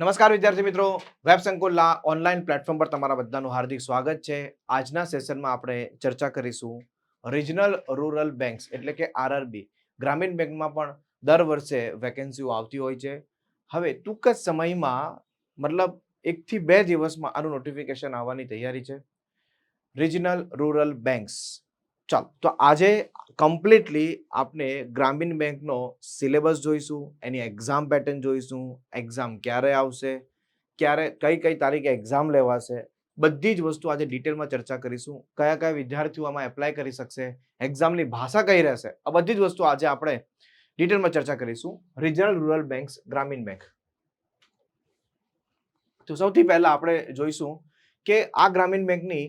નમસ્કાર વિદ્યાર્થી મિત્રો. વેબ સંકુલના ઓનલાઈન પ્લેટફોર્મ પર તમારા બધાનું હાર્દિક સ્વાગત છે. આજના સેશનમાં આપણે ચર્ચા કરીશું રિજનલ રૂરલ બેંક્સ એટલે કે આરઆરબી. ગ્રામીણ બેંકમાં પણ દર વર્ષે વેકેન્સીઓ આવતી હોય છે. હવે ટૂંક જ સમયમાં, મતલબ એકથી બે દિવસમાં આનું નોટિફિકેશન આવવાની તૈયારી છે. Regional rural banks. ચાલો, તો આજે કમ્પ્લીટલી આપણે ગ્રામીણ બેંકનો સિલેબસ જોઈશું, એની એક્ઝામ પેટર્ન જોઈશું એક્ઝામ ક્યારે આવશે, ક્યારે, કઈ કઈ તારીખે એક્ઝામ લેવાશે, બધી જ વસ્તુ આજે ડિટેલમાં ચર્ચા કરીશું, કયા કયા વિદ્યાર્થીઓ આમાં એપ્લાય કરી શકશે એક્ઝામની ભાષા કઈ રહેશે, આ બધી જ વસ્તુ આજે આપણે ડિટેલમાં ચર્ચા કરીશું રિજનલ રૂરલ બેંક્સ ગ્રામીણ બેંક તો સૌથી પહેલા આપણે જોઈશું કે આ ગ્રામીણ બેંકની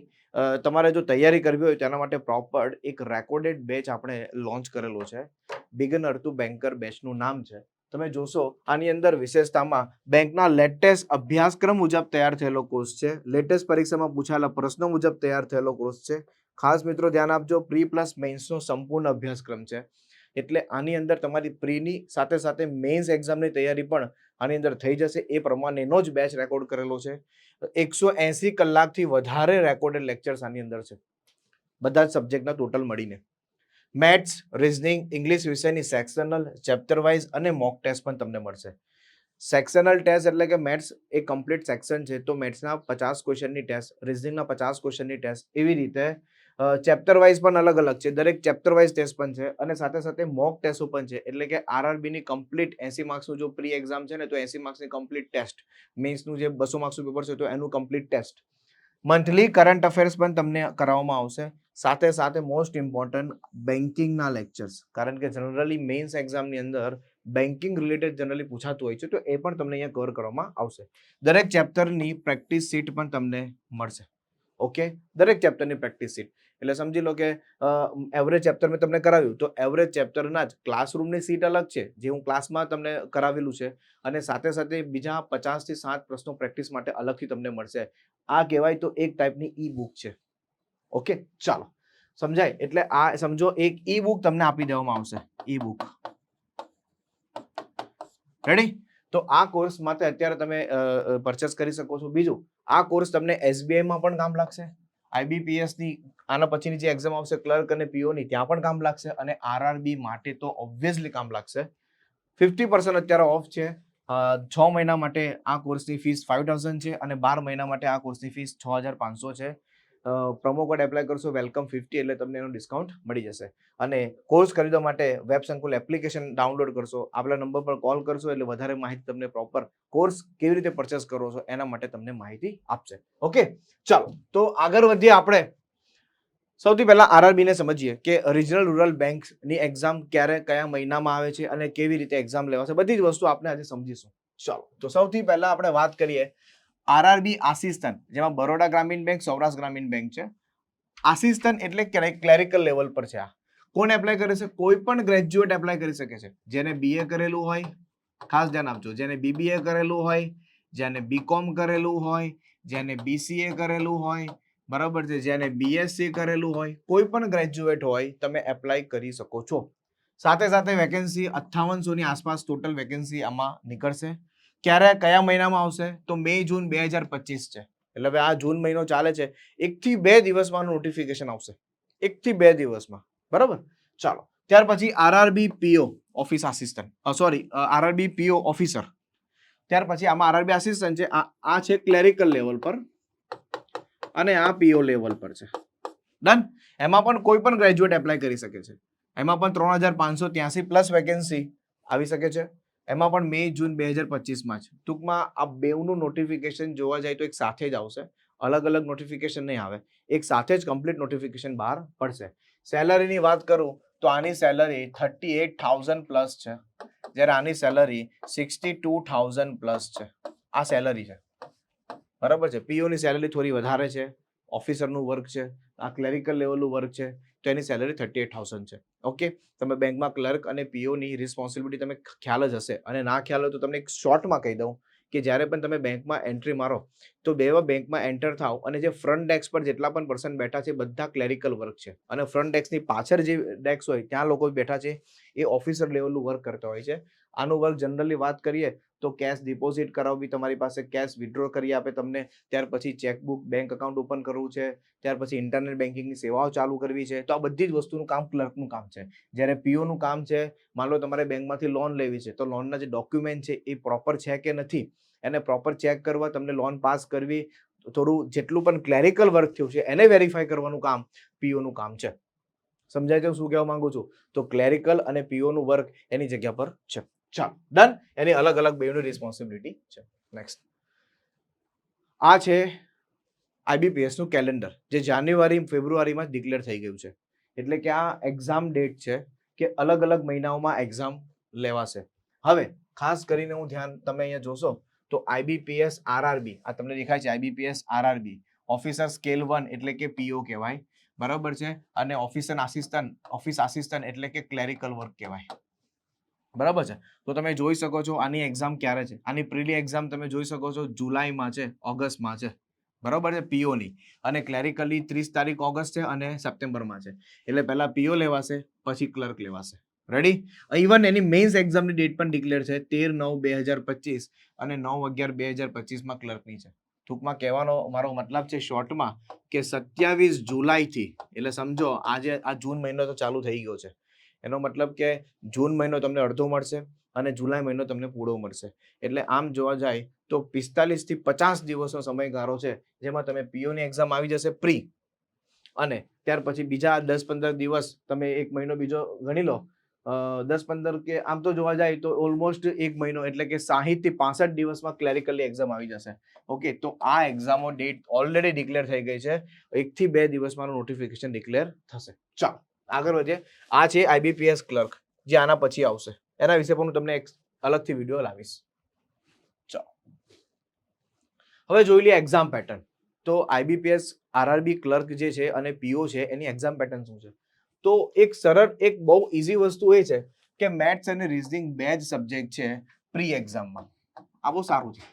તમારે જો તૈયારી કરવી હોય તેના માટે પ્રોપર એક રેકોર્ડેડ બેચ આપણે લોન્ચ કરેલો છે. બિગનર ટુ બેન્કર બેચનું નામ છે. તમે જોશો, આની અંદર વિશેષતામાં બેંકના લેટેસ્ટ અભ્યાસક્રમ મુજબ તૈયાર થયેલો કોર્સ છે. લેટેસ્ટ પરીક્ષામાં પૂછાયેલા પ્રશ્નો મુજબ તૈયાર થયેલો કોર્સ છે. ખાસ મિત્રો ધ્યાન આપજો, પ્રી પ્લસ મેઇન્સનો સંપૂર્ણ અભ્યાસક્રમ છે. એટલે આની અંદર તમારી પ્રીની સાથે સાથે મેઇન્સ એક્ઝામની તૈયારી પણ આની અંદર થઈ જશે. એ પ્રમાણેનો જ બેચ રેકોર્ડ કરેલો છે. એકસો એંસી કલાકથી વધારે રેકોર્ડેડ લેક્ચર્સ આની અંદર છે. બધા જ સબ્જેક્ટના ટોટલ મળીને. મેથ્સ રિઝનિંગ ઇંગ્લિશ વિષયની સેક્શનલ ચેપ્ટર વાઇઝ અને મોક ટેસ્ટ પણ તમને મળશે. સેક્શનલ ટેસ્ટ એટલે કે મેથ્સ એ કમ્પ્લીટ સેક્શન છે. તો મેથ્સના પચાસ ક્વેશ્ચનની ટેસ્ટ રિઝનિંગના પચાસ ક્વેશ્ચનની ટેસ્ટ એવી રીતે ચેપ્ટર વાઇઝ પણ અલગ અલગ છે. દરેક ચેપ્ટર વાઇઝ ટેસ્ટ પણ છે અને સાથે સાથે મોક ટેસ્ટો પણ છે. એટલે કે આરઆરબીની કમ્પ્લીટ એસી માર્ક્સનું જો પ્રી એક્ઝામ છે ને તો એસી માર્ક્સની કમ્પ્લીટ ટેસ્ટ મેન્સનું જે બસો માર્ક્સનું પેપર છે તો એનું complete test monthly current affairs પણ તમને કરાવવામાં આવશે. સાથે સાથે મોસ્ટ ઇમ્પોર્ટન્ટ બેન્કિંગના લેક્ચર્સ કારણ કે જનરલી મેઇન્સ એક્ઝામની અંદર બેન્કિંગ રિલેટેડ જનરલી પૂછાતું હોય છે તો એ પણ તમને અહીંયા કવર કરવામાં આવશે. દરેક ચેપ્ટરની પ્રેક્ટિસ સીટ પણ તમને મળશે. ઓકે દરેક ચેપ્ટરની પ્રેક્ટિસ સીટ એટલે સમજી લો કે એવરેજ ચેપ્ટર મેં તમને કરાવ્યું. તો એવરેજ ચેપ્ટરના જ ક્લાસરૂમની સીટ અલગ છે, જે હું ક્લાસમાં તમને કરાવેલું છે. અને સાથે સાથે બીજા પચાસથી સાત પ્રશ્નો પ્રેક્ટિસ માટે અલગથી તમને મળશે. આ કહેવાય તો એક ટાઈપની ઈ બુક છે. ઓકે? ચાલો. સમજાય? એટલે આ સમજો, એક ઈ બુક તમને આપી દેવામાં આવશે. ઈ બુક રેડી તો આ કોર્સ માટે અત્યારે તમે પરચેસ કરી શકો છો. બીજું, આ કોર્સ તમને એસબીઆઈમાં પણ કામ લાગશે. આઈબીપીએસની આના પછીની જે એક્ઝામ આવશે ક્લર્ક અને પીઓ ની, ત્યાં પણ કામ લાગશે અને આરઆરબી માટે તો ઓબ્વિયસલી કામ લાગશે. ફિફ્ટી પર્સન્ટ અત્યારે ઓફ છે. છ મહિના માટે આ કોર્સની ફીસ ફાઇવ થાઉઝન્ડ છે અને બાર મહિના માટે આ કોર્સની ફીસ છ હજાર પાંચસો છે. પ્રોમો કોડ એપ્લાય કરશો વેલકમ ફિફ્ટી એટલે તમને એનું ડિસ્કાઉન્ટ મળી જશે. અને કોર્સ ખરીદવા માટે વેબ સંકુલ એપ્લિકેશન ડાઉનલોડ કરશો આપણા નંબર પર કોલ કરશો એટલે વધારે માહિતી તમને પ્રોપર કોર્સ કેવી રીતે પરચેસ કરો છો એના માટે તમને માહિતી આપશે. ઓકે ચાલો, તો આગળ વધીએ આપણે. સૌથી પહેલા આરઆરબીને સમજીએ કે રિજનલ રૂરલ બેંકની એક્ઝામ ક્યારે, કયા મહિનામાં આવે છે અને કેવી રીતે એક્ઝામ લેવાશે, બધી જ વસ્તુ આપણે આજે સમજીશું. ચાલો, તો સૌથી પહેલા આપણે વાત કરીએ આરઆરબી આસિસ્ટન્ટ, જેમાં બરોડા ગ્રામીણ બેંક, સૌરાષ્ટ્ર ગ્રામીણ બેંક છે. આસિસ્ટન્ટ એટલે ક્લેરિકલ લેવલ પર છે આ. કોણ એપ્લાય કરે છે? કોઈ પણ ગ્રેજ્યુએટ એપ્લાય કરી શકે છે. જેને બીએ કરેલું હોય, ખાસ ધ્યાન આપજો. જેને બીબીએ કરેલું હોય, જેને બીકોમ કરેલું હોય, જેને બીસીએ કરેલું હોય, બરાબર છે? જેને બીએસસી કરેલું હોય, કોઈ પણ ગ્રેજ્યુએટ હોય, તમે એપ્લાય કરી શકો છો. સાથે સાથે વેકેન્સી અઠ્ઠાવનસોની આસપાસ ટોટલ વેકેન્સી આમાં નીકળશે. ક્યારે, કયા મહિનામાં આવશે? તો મે, જૂન બે હજાર પચીસ છે. એટલે હવે આ જૂન મહિનો ચાલે છે. એકથી બે દિવસમાં નોટિફિકેશન આવશે. એકથી બે દિવસમાં. બરાબર? ચાલો. ત્યાર પછી RRB PO office assistant sorry RRB PO officer ત્યાર પછી આમાં આરઆરબી આસિસ્ટન્ટ છે. આ છે ક્લેરિકલ લેવલ પર અને આ પીઓ લેવલ પર છે. ડન એમાં પણ કોઈ પણ ગ્રેજ્યુએટ એપ્લાય કરી શકે છે. એમાં પણ ત્રણ હજાર પાંચસો ત્યાંસી પ્લસ વેકેન્સી આવી શકે છે. એમાં પણ મે, જૂન બે હજાર પચીસમાં છે. ટૂંકમાં આ બેવનું નોટિફિકેશન જોવા જાય તો એક સાથે જ આવશે. અલગ અલગ નોટિફિકેશન નહીં આવે. એક સાથે જ કમ્પ્લીટ નોટિફિકેશન બહાર પડશે. સેલરીની વાત કરું તો આની salary thirty eight thousand plus છે. જ્યારે આની salary sixty two thousand plus છે. આ સેલરી છે. બરાબર છે? પીઓની સેલરી થોડી વધારે છે. ઓફિસરનું વર્ક છે. આ ક્લેરિકલ લેવલનું વર્ક છે. તો એની સેલરી થર્ટી એટ થાઉઝન્ડ છે. ઓકે? તમે બેંકમાં ક્લર્ક અને પીઓની રિસ્પોન્સિબિલિટી તમે ખ્યાલ જ હશે. અને ના ખ્યાલ હોય તો તમને એક શોર્ટમાં કહી દઉં કે જ્યારે પણ તમે બેંકમાં એન્ટ્રી મારો, તો બેવા બેંકમાં એન્ટર થાવ અને જે ફ્રન્ટ ડેસ્ક પર જેટલા પણ પર્સન બેઠા છે બધા ક્લેરિકલ વર્ક છે. અને ફ્રન્ટ ડેસ્કની પાછળ જે ડેસ્ક હોય, ત્યાં લોકો બેઠા છે એ ઓફિસર લેવલનું વર્ક કરતા હોય છે. આનું વર્ક જનરલી વાત કરીએ તો કેશ ડિપોઝિટ કરાવવી, તમારી પાસે કેશ વિડ્રો કરી આપે તમને. ત્યાર પછી ચેકબુક બેંક અકાઉન્ટ ઓપન કરવું છે. ત્યાર પછી ઇન્ટરનેટ બેન્કિંગની સેવાઓ ચાલુ કરવી છે. તો આ બધી જ વસ્તુનું કામ ક્લર્કનું કામ છે. જ્યારે પીઓનું કામ છે, માન લો તમારે બેંકમાંથી લોન લેવી છે, તો લોનના જે ડોક્યુમેન્ટ છે, એ પ્રોપર છે કે નથી? એને પ્રોપર ચેક કરવા તમને લોન પાસ કરવી, થોડું જેટલું પણ ક્લેરિકલ વર્ક થયું છે, એને વેરીફાઈ કરવાનું કામ પીઓનું કામ છે. સમજાય છે હું શું કહેવા માંગુ છું? તો ક્લેરિકલ અને પીઓનું વર્ક એની જગ્યા પર છે. ચાલો ડન એની અલગ અલગ બેની રિસ્પોન્સિબિલિટી છે. નેક્સ્ટ આ છે આઈબીપીએસનું કેલેન્ડર જે જાન્યુઆરી, ફેબ્રુઆરીમાં ડિક્લેર થઈ ગયું છે. એટલે કે આ એક્ઝામ ડેટ છે કે અલગ અલગ મહિનાઓમાં એક્ઝામ લેવાશે. હવે, ખાસ કરીને હું ધ્યાન તમે અહીંયા જોશો તો આઈબીપીએસ આરઆરબી આ તમને દેખાય છે IBPS RRB officer scale one એટલે કે પીઓ કહેવાય. બરાબર છે? અને ઓફિસર આસિસ્ટન્ટ ઓફિસ આસિસ્ટન્ટ એટલે કે ક્લેરિકલ વર્ક કહેવાય. બરાબર છે? તો તમે જોઈ શકો છો આની એક્ઝામ ક્યારે છે? આની પ્રીલી એક્ઝામ તમે જોઈ શકો છો જુલાઈમાં છે, ઓગસ્ટમાં છે. બરાબર છે? પીઓની અને ક્લેરિકલી ત્રીસ તારીખ ઓગસ્ટ છે અને સપ્ટેમ્બરમાં છે. એટલે પહેલાં પીઓ લેવાશે, પછી ક્લર્ક લેવાશે. રેડી ઇવન એની મેઇન્સ એક્ઝામની ડેટ પણ ડિક્લેર છે, તેર નવ બે હજાર પચીસ અને નવ અગિયાર બે હજાર પચીસમાં ક્લર્કની છે. ટૂંકમાં કહેવાનો મારો મતલબ છે શોર્ટમાં કે સત્યાવીસ જુલાઈથી, એટલે સમજો આજે, આ જૂન મહિનો તો ચાલુ થઈ ગયો છે. એનો મતલબ કે જૂન મહિનો તમને અડધો મળશે અને જુલાઈ મહિનો તમને પૂરો મળશે. એટલે આમ જોવા જાય તો પિસ્તાલીસથી પચાસ દિવસનો સમયગાળો છે, જેમાં તમે પીઓની એક્ઝામ આવી જશે પ્રી અને ત્યાર પછી બીજા દસ પંદર દિવસ તમે એક મહિનો બીજો ગણી લો દસ પંદર કે આમ તો જોવા જાય તો ઓલમોસ્ટ એક મહિનો એટલે કે સાહીઠથી પાસઠ દિવસમાં ક્લેરિકલી એક્ઝામ આવી જશે. ઓકે તો આ એક્ઝામો ડેટ ઓલરેડી ડિક્લેર થઈ ગઈ છે. એકથી બે દિવસમાં નોટિફિકેશન ડિક્લેર થશે. ચાલો. આગળ વધીએ. આ છે આઈબીપીએસ ક્લર્ક જે આના પછી આવશે. એના વિશે પણ હું તમને એક અલગથી વીડિયો લાવીશ. ચાલો. હવે જોઈ લઈએ એક્ઝામ પેટર્ન તો આઈબીપીએસ આરઆરબી ક્લર્ક જે છે અને પીઓ છે, એની એક્ઝામ પેટર્ન શું છે? તો એક સરળ, એક બહુ ઇઝી વસ્તુ એ છે કે મેથ્સ અને રિઝનિંગ બે જ સબ્જેક્ટ છે પ્રી એક્ઝામમાં આ બહુ સારું છે.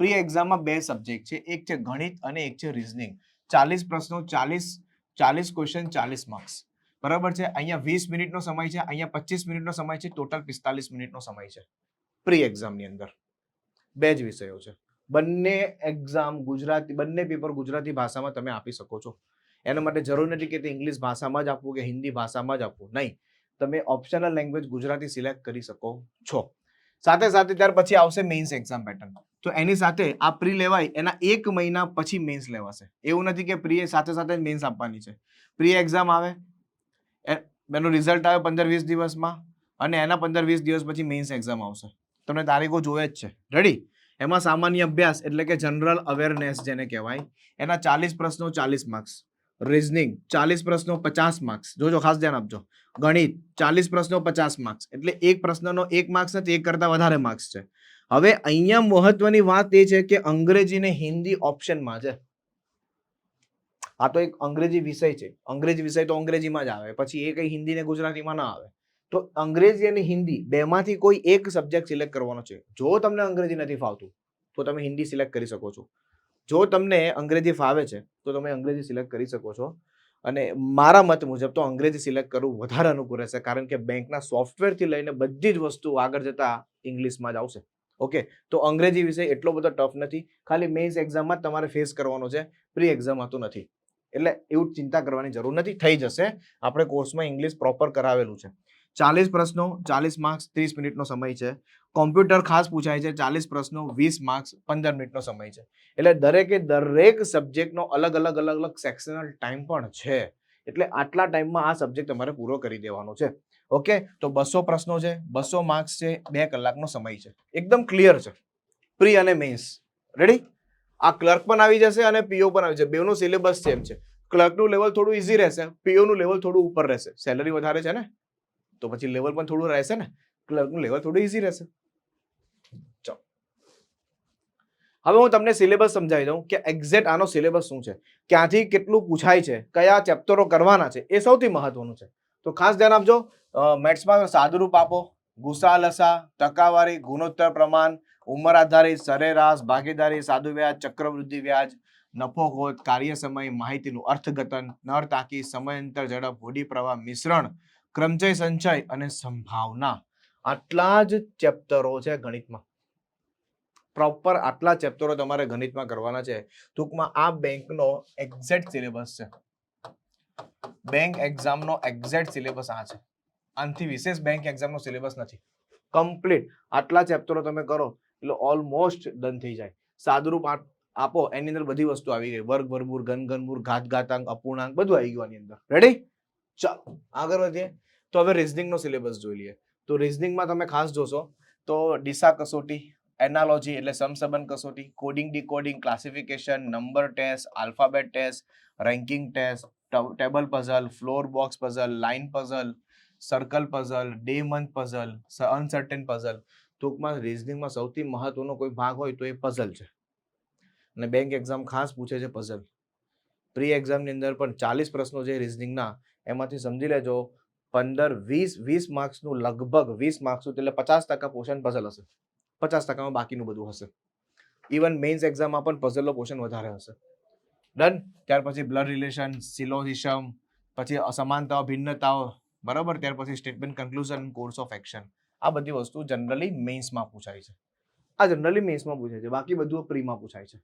પ્રી એક્ઝામમાં બે સબ્જેક્ટ છે, એક છે ગણિત અને એક છે રિઝનિંગ ચાલીસ પ્રશ્નો, ચાલીસ ચાલીસ ક્વેશ્ચન ચાલીસ માર્ક્સ બરાબર છે? અહીંયા વીસ મિનિટનો સમય છે, અહીંયા પચીસ મિનિટનો સમય છે, ટોટલ પિસ્તાલીસ મિનિટનો સમય છે. પ્રી એક્ઝામની અંદર. બે જ વિષયો છે. બંને એક્ઝામ ગુજરાતી, બંને પેપર ગુજરાતી ભાષામાં તમે આપી શકો છો. એના માટે જરૂર નથી કે તે ઇંગ્લિશ ભાષામાં જ આપવું કે હિન્દી ભાષામાં જ આપવું. નહીં. તમે ઓપ્શનલ લેંગ્વેજ ગુજરાતી સિલેક્ટ કરી શકો છો. સાથે સાથે ત્યાર પછી આવશે મેઇન્સ એક્ઝામ પેટર્ન તો એની સાથે આ પ્રી લેવાય, એના એક મહિના પછી મેઇન્સ લેવાશે. એવું નથી કે પ્રી સાથે સાથે મેઇન્સ આપવાની છે. પ્રી એક્ઝામ આવે એનું રિઝલ્ટ આવે પંદર વીસ દિવસમાં અને એના પંદર વીસ દિવસ પછી મેઇન્સ એક્ઝામ આવશે. તમને તારીખો જોવે જ છે. રેડી એમાં સામાન્ય અભ્યાસ એટલે કે જનરલ અવેરનેસ જેને કહેવાય, એના ચાલીસ પ્રશ્નો ચાલીસ માર્ક્સ રિઝનિંગ ચાલીસ પ્રશ્નો પચાસ માર્ક્સ જોજો, ખાસ ધ્યાન આપજો. ગણિત ચાલીસ પ્રશ્નો પચાસ માર્ક્સ એટલે એક પ્રશ્નનો એક માર્ક્સ નથી, એક કરતાં વધારે માર્ક્સ છે. હવે અહીંયા મહત્વની વાત એ છે કે અંગ્રેજી ને હિન્દી ઓપ્શનમાં છે. આ તો એક અંગ્રેજી વિષય છે. અંગ્રેજી વિષય તો અંગ્રેજીમાં જ આવે. પછી એ કઈ હિન્દી ને ગુજરાતીમાં ના આવે. તો અંગ્રેજી અને હિન્દી બેમાંથી કોઈ એક સબ્જેક્ટ સિલેક્ટ કરવાનો છે. જો તમને અંગ્રેજી નથી ફાવતું, તો તમે હિન્દી સિલેક્ટ કરી શકો છો. જો તમને અંગ્રેજી ફાવે છે, તો તમે અંગ્રેજી સિલેક્ટ કરી શકો છો. અને મારા મત મુજબ તો અંગ્રેજી સિલેક્ટ કરવું વધારે અનુકૂળ રહેશે, કારણ કે બેંકના સોફ્ટવેરથી લઈને બધી જ વસ્તુ આગળ જતા ઇંગ્લિશમાં જ આવશે. ઓકે? તો અંગ્રેજી વિષય એટલો બધો ટફ નથી. ખાલી મેઇન્સ એક્ઝામમાં તમારે ફેસ કરવાનો છે. પ્રી એક્ઝામ હતું નથી. એટલે એવું ચિંતા કરવાની જરૂર નથી, થઈ જશે. આપણે કોર્સમાં ઇંગ્લિશ પ્રોપર કરાવેલું છે. ચાલીસ પ્રશ્નો, ચાલીસ માર્ક્સ ત્રીસ મિનિટનો સમય છે. કોમ્પ્યુટર ખાસ પૂછાય છે, ચાલીસ પ્રશ્નો, વીસ માર્ક્સ પંદર મિનિટનો સમય છે. એટલે દરેકે દરેક સબ્જેક્ટનો અલગ અલગ અલગ અલગ સેક્શનલ ટાઈમ પણ છે. એટલે આટલા ટાઈમમાં આ સબ્જેક્ટ તમારે પૂરો કરી દેવાનો છે. ઓકે તો બસો પ્રશ્નો છે, બસો માર્ક્સ છે, બે કલાકનો સમય છે. એકદમ ક્લિયર છે. પ્રી અને મેન્સ રેડી આ ક્લર્ક પણ આવી જશે અને પીઓ પણ આવી જશે. બેનું સિલેબસ સેમ છે. ક્લર્કનું લેવલ થોડું ઇઝી રહેશે. પીઓનું લેવલ થોડું ઉપર રહેશે. સેલરી વધારે છે ને? તો પછી લેવલ પણ થોડું રહેશે ને? ક્લર્કનું લેવલ થોડું ઇઝી રહેશે. હવે હું તમને સિલેબસ સમજાવી દઉં કે એક્ઝેક્ટ આનો સિલેબસ શું છે. ક્યાંથી કેટલું પૂછાય છે, કયા ચેપ્ટરો કરવાના છે, એ સૌથી મહત્વનું છે. તો ખાસ ધ્યાન આપજો મેથ્સમાં સાદુરૂપ આપો. ગુસા લસા ટકાવારી, ગુણોત્તર પ્રમાણ ઉંમર આધારિત, સરેરાશ, ભાગીદારી, સાદુ વ્યાજ, ચક્રવૃદ્ધિ વ્યાજ, નફો ખોટ, કાર્ય સમય, માહિતીનું અર્થઘટન, નર તાકી, સમયાંતર ઝડપ, હોડી પ્રવાહ, મિશ્રણ, ક્રમચય સંચય અને સંભાવના. આટલા જ ચેપ્ટરો છે ગણિતમાં. પ્રોપર આટલા ચેપ્ટરો તમારે ગણિતમાં કરવાના છે. ટૂંકમાં આ બેંકનો એક્ઝેક્ટ સિલેબસ છે. બેંક એક્ઝામનો એક્ઝેક્ટ સિલેબસ આ છે. આનાથી વિશેષ બેંક એક્ઝામનો સિલેબસ નથી. કમ્પ્લીટ. આટલા ચેપ્ટરો તમે કરો. એટલે ઓલમોસ્ટ ડન થઈ જાય. સાદુરૂપ આપો એની અંદર બધી વસ્તુ આવી ગઈ. વર્ગ, વર્ગમૂળ, ઘન, ઘનમૂળ, ઘાત, ઘાતાંક, અપૂર્ણાંક, બધું આવી ગયું આની અંદર. રેડી ચાલો, આગળ વધીએ. તો હવે રિઝનિંગનો સિલેબસ જોઈ લઈએ. તો રિઝનિંગમાં તમે ખાસ જોશો, તો ડીસા કસોટી એનાલોજી એટલે સમસંબંધ કસોટી coding decoding classification number test alphabet test ranking test table puzzle floor box puzzle line puzzle circle puzzle day month puzzle uncertain puzzle ટૂંકમાં રિઝનિંગમાં સૌથી મહત્વનો કોઈ ભાગ હોય તો એ પઝલ છે. અને બેંક એક્ઝામ ખાસ પૂછે છે પઝલ પ્રી એક્ઝામની અંદર પણ ચાલીસ પ્રશ્નો છે રિઝનિંગના એમાંથી સમજી લેજો, પંદર, વીસ વીસ માર્ક્સનું લગભગ વીસ માર્ક્સનું એટલે પચાસ ટકા પોર્શન પઝલ હશે. પચાસ ટકામાં બાકીનું બધું હશે. ઇવન મેઇન્સ એક્ઝામમાં પણ પઝલનો પોર્શન વધારે હશે. ડન ત્યાર પછી બ્લડ રિલેશન સિલોઝિશમ પછી અસમાનતાઓ, ભિન્નતાઓ. બરાબર? ત્યાર પછી statement conclusion course of action આ બધી વસ્તુ જનરલી મેઇન્સમાં પૂછાય છે. આ જનરલી મેઇન્સમાં પૂછાય છે. બાકી બધું પ્રીમાં પૂછાય છે.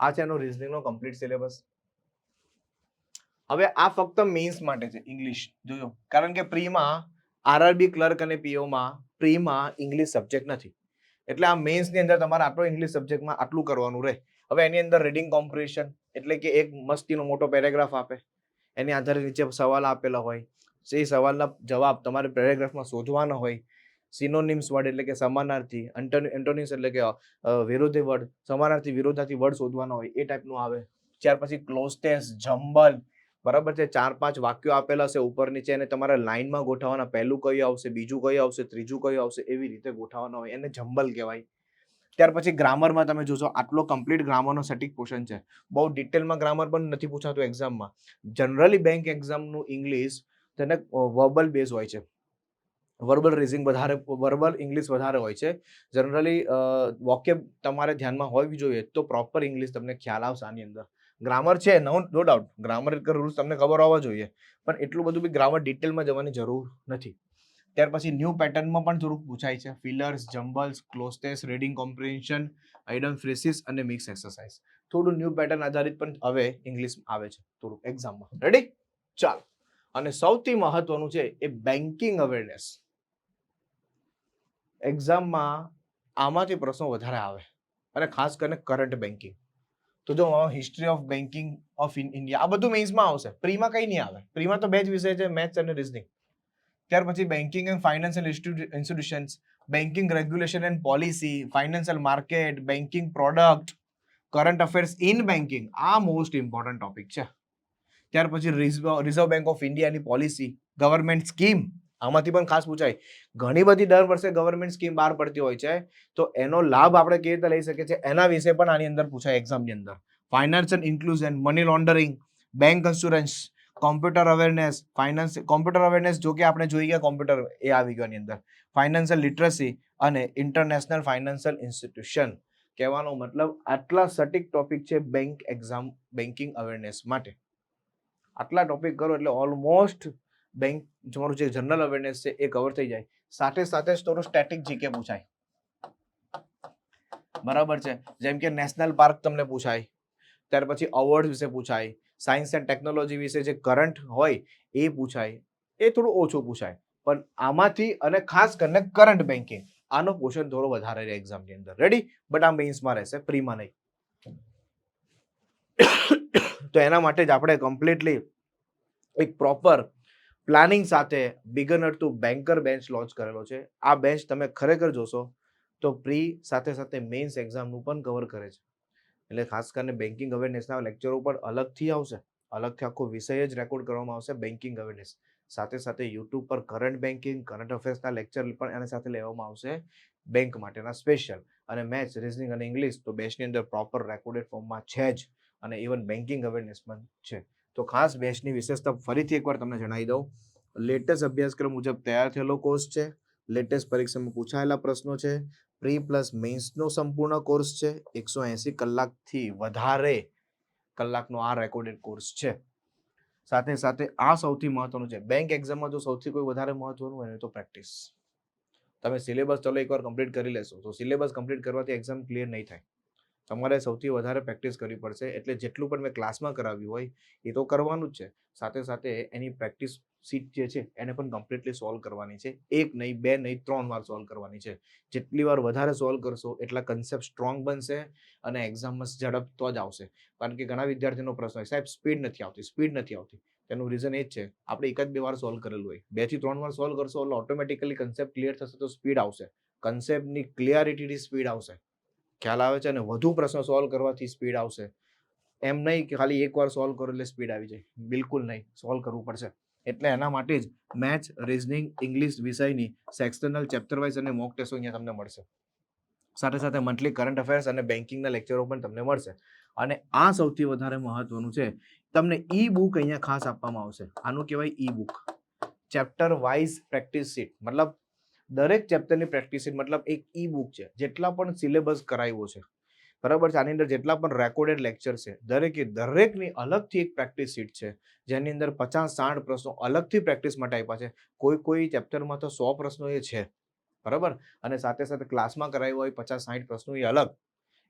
આ છે એનો રિઝનિંગનો કમ્પ્લીટ સિલેબસ હવે આ ફક્ત મેઇન્સ માટે છે ઇંગ્લિશ જોયો કારણ કે પ્રીમાં આરઆરબી ક્લર્ક અને પીઓમાં પ્રીમાં ઇંગ્લિશ સબ્જેક્ટ નથી. એટલે આ મેઇન્સની અંદર તમારે આટલો ઇંગ્લિશ સબ્જેક્ટમાં આટલું કરવાનું રહે. હવે એની અંદર રીડિંગ કોમ્પ્રિહેન્શન એટલે કે એક મસ્તીનો મોટો પેરેગ્રાફ આપે. એની આધારે નીચે સવાલ આપેલા હોય. એ સવાલના જવાબ તમારે પેરેગ્રાફમાં શોધવાના હોય. સિનોનિમ્સ વર્ડ એટલે કે સમાનાર્થી એન્ટોનિમ્સ એટલે કે વિરોધી વર્ડ સમાનાર્થી વિરોધાર્થી વર્ડ શોધવાના હોય, એ ટાઈપનું આવે. ત્યાર પછી ક્લોઝટેસ જમ્બલ બરાબર છે? ચાર, પાંચ વાક્યો આપેલા છે ઉપર નીચે અને તમારે લાઇનમાં ગોઠવવાના. પહેલું કયું આવશે, બીજું કયું આવશે, ત્રીજું કયું આવશે, એવી રીતે ગોઠવવાના હોય, એને જમ્બલ કહેવાય. ત્યાર પછી ગ્રામરમાં તમે જોશો, આટલો કમ્પ્લીટ ગ્રામરનો સટીક પોર્શન છે. બહુ ડિટેલમાં ગ્રામર પણ નથી પૂછાતું એક્ઝામમાં જનરલી બેંક એક્ઝામનું ઇંગ્લિશ તેને વર્બલ બેઝ હોય છે. વર્બલ રીઝિંગ વધારે વર્બલ ઇંગ્લિશ વધારે હોય છે. જનરલી વોકેબ તમારે ધ્યાનમાં હોવી જોઈએ તો પ્રોપર ઇંગ્લિશ તમને ખ્યાલ આવશે આની અંદર. ગ્રામર છે no no doubt grammar rules તમને ખબર હોવા જોઈએ. પણ એટલું બધું બી ગ્રામર ડિટેલમાં જવાની જરૂર નથી. ત્યાર પછી ન્યૂ પેટર્નમાં પણ થોડુંક પૂછાય છે. Fillers jumbles cloze tests reading comprehension idiom phrases અને મિક્સ એક્સરસાઇઝ થોડું ન્યૂ પેટર્ન આધારિત પણ હવે ઇંગ્લિશ આવે છે. થોડુંક એક્ઝામમાં રેડી ચાલો. અને સૌથી મહત્વનું છે એ બેન્કિંગ અવેરનેસ એક્ઝામમાં આમાંથી પ્રશ્નો વધારે આવે અને ખાસ કરીને કરંટ બેન્કિંગ તો જો history of banking of India આ બધું મેઇન્સમાં આવશે. પ્રીમાં કંઈ નહીં આવે. પ્રીમાં તો બે જ વિષય છે મેથ્સ અને રિઝનિંગ ત્યાર પછી banking and financial institutions banking regulation and policy financial market banking product current affairs in banking આ મોસ્ટ ઇમ્પોર્ટન્ટ ટોપિક છે. ત્યાર પછી રિઝર્વ બેંક ઓફ ઇન્ડિયાની પોલિસી ગવર્મેન્ટ સ્કીમ આમાંથી પણ ખાસ પૂછાય. ઘણી બધી દર વર્ષે ગવર્મેન્ટ સ્કીમ બહાર પડતી હોય છે. તો એનો લાભ આપણે કેવી રીતે લઈ શકીએ છીએ? એના વિશે પણ આની અંદર પૂછાય એક્ઝામની અંદર. Financial inclusion money laundering bank insurance computer awareness finance computer awareness જો કે આપણે જોઈ ગયા કોમ્પ્યુટર એ આવી ગયો એની અંદર. ફાઇનાન્શિયલ લિટરસી અને ઇન્ટરનેશનલ ફાઇનાન્શિયલ ઇન્સ્ટિટ્યુશન કહેવાનો મતલબ આટલા સટીક ટોપિક છે બેંક એક્ઝામ બેન્કિંગ અવેરનેસ માટે. આટલા ટોપિક કરો એટલે ઓલમોસ્ટ બેંક તમારું જે જનરલ અવેરનેસ છે એ કવર થઈ જાય. સાથે સાથે જ થોડું સ્ટેટિક જીકે પૂછાય. બરાબર છે? જેમ કે નેશનલ પાર્ક તમને પૂછાય. ત્યાર પછી અવોર્ડ વિશે પૂછાય. સાયન્સ એન્ડ ટેકનોલોજી વિશે જે કરંટ હોય એ પૂછાય. એ થોડું ઓછું પૂછાય. પણ આમાંથી અને ખાસ કરીને કરંટ બેન્કિંગ આનો પોર્શન થોડો વધારે રહે એક્ઝામની અંદર. રેડી બટ આ મેઇન્સમાં રહેશે પ્રીમાં નહીં. તો એના માટે જ આપણે કમ્પ્લીટલી એક પ્રોપર પ્લાનિંગ સાથે beginner to banker batch launch કરેલો છે. આ બેન્ચ તમે ખરેખર જોશો તો પ્રી સાથે સાથે મેઇન્સ એક્ઝામનું પણ કવર કરે છે. એટલે ખાસ કરીને બેન્કિંગ અવેરનેસના લેક્ચરો પણ અલગથી આવશે. અલગથી આખો વિષય જ રેકોર્ડ કરવામાં આવશે બેન્કિંગ અવેરનેસ. સાથે સાથે યુટ્યુબ પર કરંટ બેન્કિંગ, કરંટ અફેર્સના લેક્ચર પણ એની સાથે લેવામાં આવશે બેંક માટેના સ્પેશિયલ. અને મેથ્સ, રિઝનિંગ અને ઇંગ્લિશ તો બેચની અંદર પ્રોપર રેકોર્ડેડ ફોર્મમાં છે જ અને ઇવન બેન્કિંગ અવેરનેસ પણ છે. તો ખાસ બેચની વિશેષતા ફરીથી એકવાર તમને જણાવી દઉં. લેટેસ્ટ અભ્યાસક્રમ મુજબ તૈયાર થયેલો કોર્સ છે. લેટેસ્ટ પરીક્ષામાં પૂછાયેલા પ્રશ્નો છે. પ્રી પ્લસ મેઇન્સનો સંપૂર્ણ કોર્સ છે. એકસો એંસી કલાકથી વધારે કલાકનો આ રેકોર્ડેડ કોર્સ છે. સાથે સાથે આ સૌથી મહત્વનું છે. બેંક એક્ઝામમાં જો સૌથી કોઈ વધારે મહત્વનું હોય તો પ્રેક્ટિસ તમે સિલેબસ ચલો એકવાર કમ્પ્લીટ કરી લેશો. તો સિલેબસ કમ્પ્લીટ કરવાથી એક્ઝામ ક્લિયર નહીં થાય. તમારે સૌથી વધારે પ્રેક્ટિસ કરવી પડશે. એટલે જેટલું પણ મેં ક્લાસમાં કરાવ્યું હોય, એ તો કરવાનું જ છે. સાથે સાથે એની પ્રેક્ટિસ સીટ જે છે, એને પણ કમ્પ્લીટલી સોલ્વ કરવાની છે. એક નહીં, બે નહીં, ત્રણ વાર સોલ્વ કરવાની છે. જેટલી વાર વધારે સોલ્વ કરશો, એટલા કન્સેપ્ટ સ્ટ્રોંગ બનશે અને એક્ઝામમાં ઝડપ તો જ આવશે. કારણ કે ઘણા વિદ્યાર્થીનો પ્રશ્ન હોય, સાહેબ સ્પીડ નથી આવતી સ્પીડ નથી આવતી. તેનું રીઝન એ જ છે. આપણે એક જ બે વાર સોલ્વ કરેલું હોય. બેથી ત્રણ વાર સોલ્વ કરશો એટલે ઓટોમેટિકલી કન્સેપ્ટ ક્લિયર થશે તો સ્પીડ આવશે. કન્સેપ્ટની ક્લિયરિટીની સ્પીડ આવશે. ખ્યાલ આવે છે અને વધુ પ્રશ્નો સોલ્વ કરવાથી સ્પીડ આવશે. એમ નહીં કે ખાલી એકવાર સોલ્વ કરો એટલે સ્પીડ આવી જાય. બિલકુલ નહીં. સોલ્વ કરવું પડશે. એટલે એના માટે જ મેથ્સ રિઝનિંગ ઇંગ્લિશ વિષયની સેક્શનલ ચેપ્ટર વાઇઝ અને મોક ટેસ્ટો અહીંયા તમને મળશે. સાથે સાથે મંથલી કરંટ અફેર્સ અને બેન્કિંગના લેક્ચરો પણ તમને મળશે. અને આ સૌથી વધારે મહત્વનું છે, તમને ઈ બુક અહીંયા ખાસ આપવામાં આવશે. આનું કહેવાય e book chapter wise practice sheet મતલબ દરેક ચેપ્ટરની પ્રેક્ટિસ મતલબ એક ઈ બુક છે. જેટલા પણ સિલેબસ કરાવ્યો છે. બરાબર છે? આની અંદર જેટલા પણ રેકોર્ડેડ લેક્ચર છે. દરેકે, દરેકની અલગથી એક પ્રેક્ટિસ શીટ છે. જેની અંદર પચાસ, સાઠ પ્રશ્નો અલગથી પ્રેક્ટિસ માટે આપ્યા છે. કોઈ કોઈ ચેપ્ટરમાં તો સો પ્રશ્નો એ છે. બરાબર? અને સાથે સાથે ક્લાસમાં કરાવ્યો હોય પચાસ, સાઠ પ્રશ્નો એ અલગ.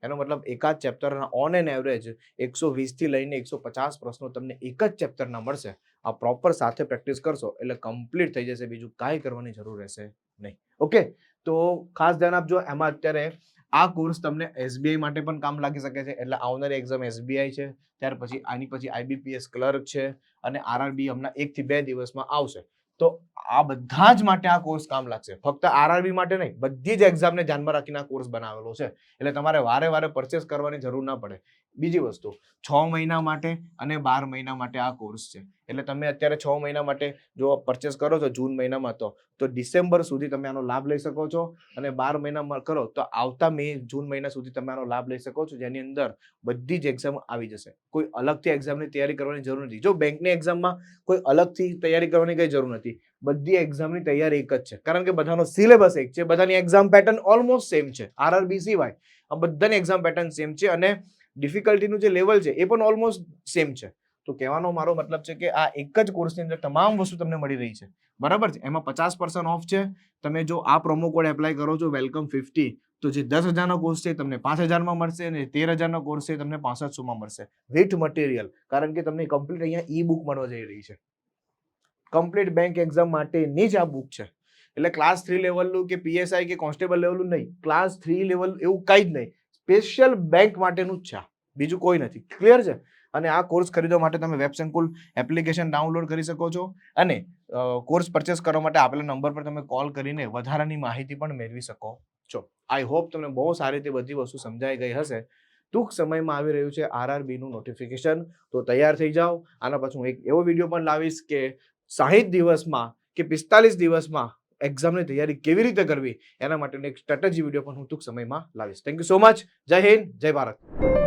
એનો મતલબ એકાદ ચેપ્ટરના ઓન એન એવરેજ એકસો વીસથી લઈને એકસો પચાસ પ્રશ્નો તમને એક જ ચેપ્ટરના મળશે. આ પ્રોપર સાથે પ્રેક્ટિસ કરશો એટલે કમ્પ્લીટ થઈ જશે. બીજું કાંઈ કરવાની જરૂર રહેશે નહીં. ઓકે તો ખાસ ધ્યાન આપજો, એમાં અત્યારે આ કોર્સ તમને એસબીઆઈ માટે પણ કામ લાગી શકે છે. એટલે આવનારી એક્ઝામ એસબીઆઈ છે, ત્યાર પછી આની પછી આઈબીપીએસ ક્લર્ક છે અને આરઆરબી હમણાં એકથી બે દિવસમાં આવશે. તો આ બધા જ માટે આ કોર્સ કામ લાગશે. ફક્ત આરઆરબી માટે નહીં, બધી જ એક્ઝામને ધ્યાનમાં રાખીને આ કોર્સ બનાવેલો છે. એટલે તમારે વારે વારે પરચેસ કરવાની જરૂર ના પડે. બીજી વસ્તુ, છ મહિના માટે અને બાર મહિના માટે આ કોર્સ છે. એટલે તમે અત્યારે છ મહિના માટે જો પરચેસ કરો છો જૂન મહિનામાં તો તો ડિસેમ્બર સુધી તમે આનો લાભ લઈ શકો છો અને બાર મહિનામાં કરો તો આવતા મે જૂન મહિના સુધી તમે આનો લાભ લઈ શકો છો, જેની અંદર બધી જ એક્ઝામ આવી જશે. કોઈ અલગથી એક્ઝામની તૈયારી કરવાની જરૂર નથી. જો બેંકની એક્ઝામમાં કોઈ અલગથી તૈયારી કરવાની કંઈ જરૂર નથી. બધી એક્ઝામની તૈયારી એક જ છે. કારણ કે બધાનો સિલેબસ એક છે. બધાની એક્ઝામ પેટર્ન ઓલમોસ્ટ સેમ છે. આરઆરબી સિવાય બધાની એક્ઝામ પેટર્ન સેમ છે અને ડિફિકલ્ટીનું જે લેવલ છે એ પણ ઓલમોસ્ટ સેમ છે. તો કહેવાનો મારો મતલબ છે કે આ એક જ કોર્સની અંદર તમામ વસ્તુ તમને મળી રહી છે. બરાબર છે? એમાં પચાસ પર્સન્ટ ઓફ છે. તમે જો આ પ્રોમો કોડ એપ્લાય કરો છો વેલકમ ફિફ્ટી તો જે દસ હજારનો કોર્સ છે તમને પાંચ હજારમાં મળશે અને તેર હજારનો કોર્સ છે તમને પાસઠસોમાં મળશે. વિથ મટીરિયલ કારણ કે તમને કમ્પ્લીટ અહીંયા ઈ બુક મળવા જઈ રહી છે. કમ્પ્લીટ બેંક એક્ઝામ માટેની જ આ બુક છે. એટલે ક્લાસ થ્રી લેવલનું કે પીએસઆઈ કે કોન્સ્ટેબલ લેવલનું નહીં. ક્લાસ થ્રી લેવલ એવું કંઈ જ નહીં. સ્પેશિયલ બેંક માટેનું જ છે બીજું કોઈ નથી. ક્લિયર છે? અને આ કોર્સ ખરીદવા માટે તમે વેબ સંકુલ એપ્લિકેશન ડાઉનલોડ કરી શકો છો. અને કોર્સ પરચેસ કરવા માટે આપેલા નંબર પર તમે કોલ કરીને વધારાની માહિતી પણ મેળવી શકો છો. આઈ હોપ તમને બહુ સારી રીતે બધી વસ્તુ સમજાઈ ગઈ હશે. ટૂંક સમયમાં આવી રહ્યું છે આરઆરબીનું નોટિફિકેશન તો તૈયાર થઈ જાઓ. આના પછી હું એક એવો વીડિયો પણ લાવીશ કે સાહીઠ દિવસમાં કે પિસ્તાલીસ દિવસમાં એક્ઝામની તૈયારી કેવી રીતે કરવી? એના માટેનો એક સ્ટ્રેટેજી વીડિયો પણ હું ટૂંક સમયમાં લાવીશ. થેન્ક યુ સો મચ જય હિન્દ, જય ભારત.